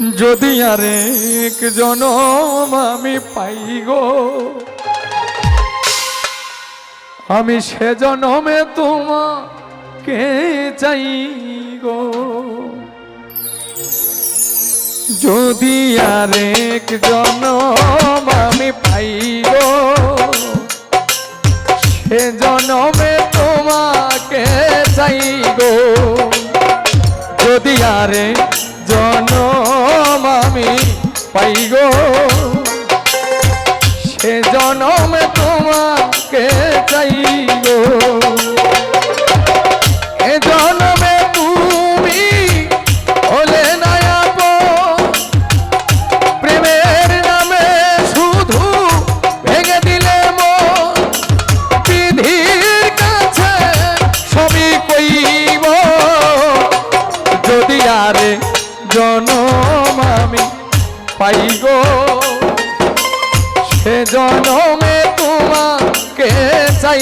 যদি আর এক জনম আমি পাই গো, আমি সে জনমে তোমাকে চাই গো। যদি আর এক জনম আমি পাই গো, সে জনমে তোমাকে চাই গো। যদি আরে জনম পাই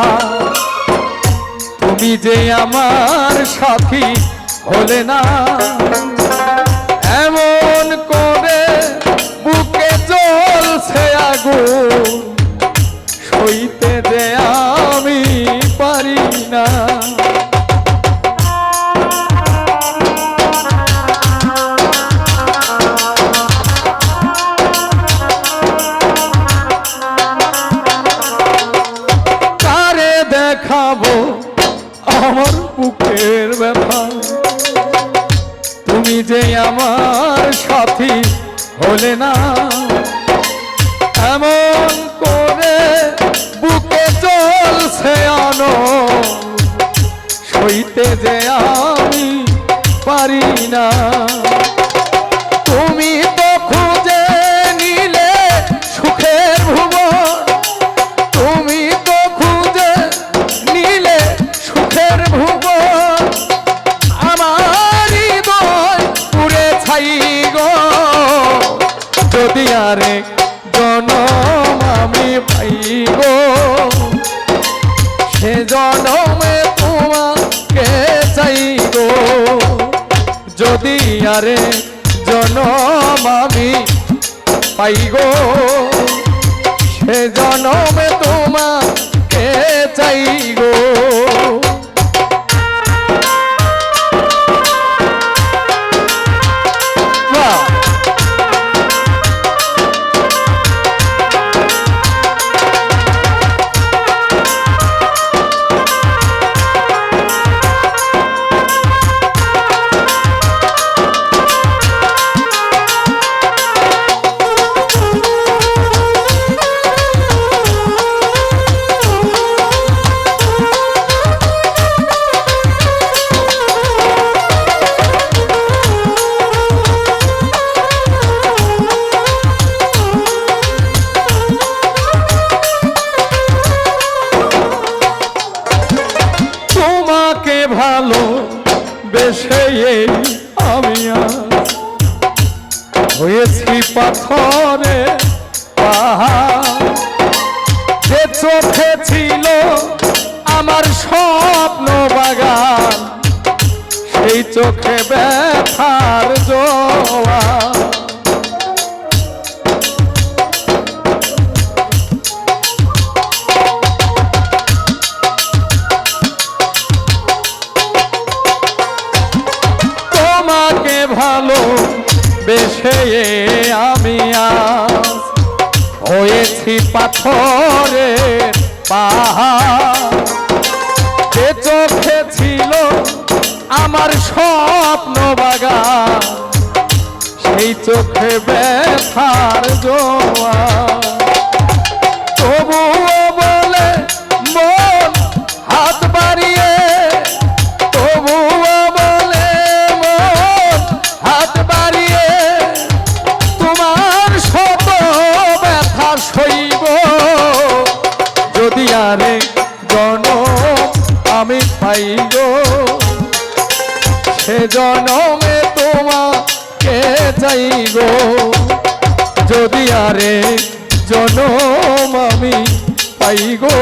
ব্যথা তুমি যে আমার সাথী হলে না। এমন করে হলে না। এমন করে বুকে চলছে আনো সইতে যে আমি পারি না। যদি জনমামি জনম আমি পাই গো সে জনমে হয়েছি পাথরে যে চোখে ছিল আমার স্বপ্ন বাগান সেই চোখে ব্যথার জোয়া হয়েছি পাথরে পাহাড়। চোখে ছিল আমার স্বপ্ন বাগান। সেই চোখে ব্যথার জোয়া আরে জন আমি পাই গো। সে জনমে তোমাকে চাই গো। যদি আরে জনম আমি পাই গো,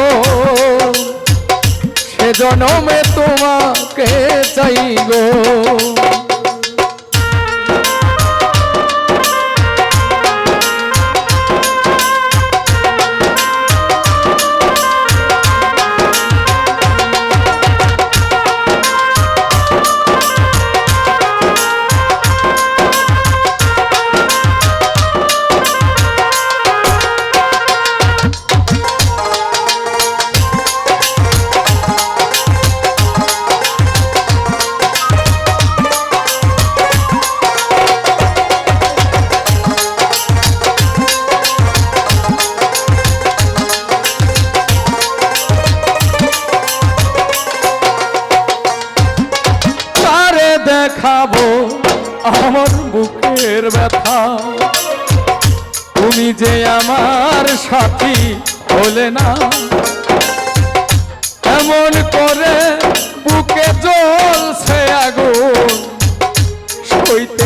সে জনমে তোমাকে চাই আমার বুকের ব্যথা। তুমি যে আমার সাথী হলে না। এমন করে বুকে জ্বলছে আগুন। সইতে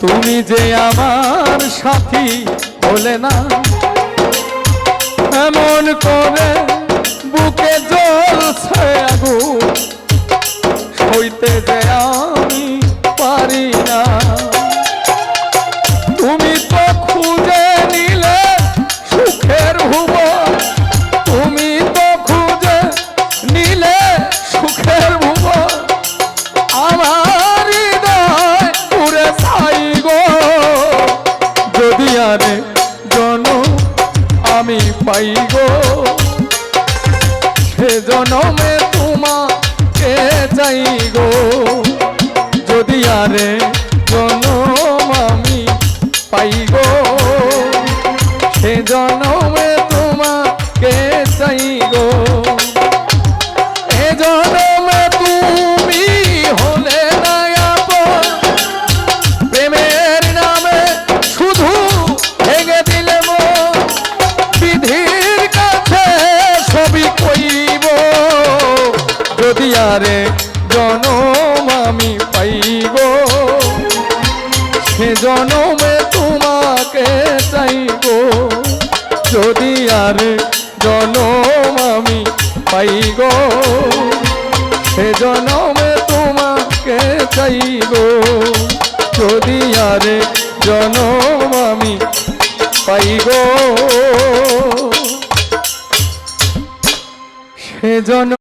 তুমি যে আমার সাথী বলে না, এমন করে বুকে জ্বলছে আগুন, সইতে যে আমি পারি সে জনমে তোমাকে চাই গো। এ জনমে তুমি হলে না আপন প্রেমের নামে শুধু ভেঙে দিলে বিধির কাছে ছবি কইব। যদি সে জনমে